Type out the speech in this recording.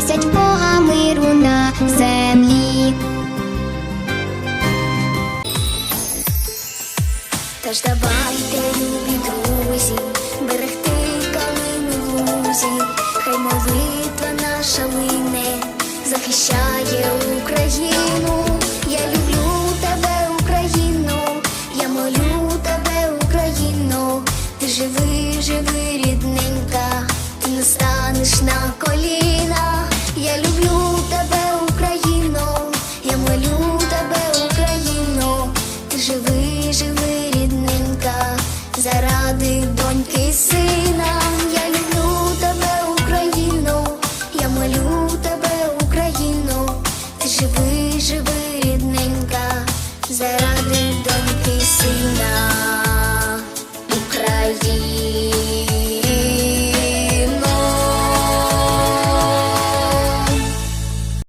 Просять Бога миру на землі. Тож давайте, любі друзі, берегти калину лузі, хай молитва наша лине, захищає живи, рідненька, заради доньки сина. Я люблю тебе, Україно, я молю тебе, Україно, ти живи, живи, рідненька, заради доньки сина.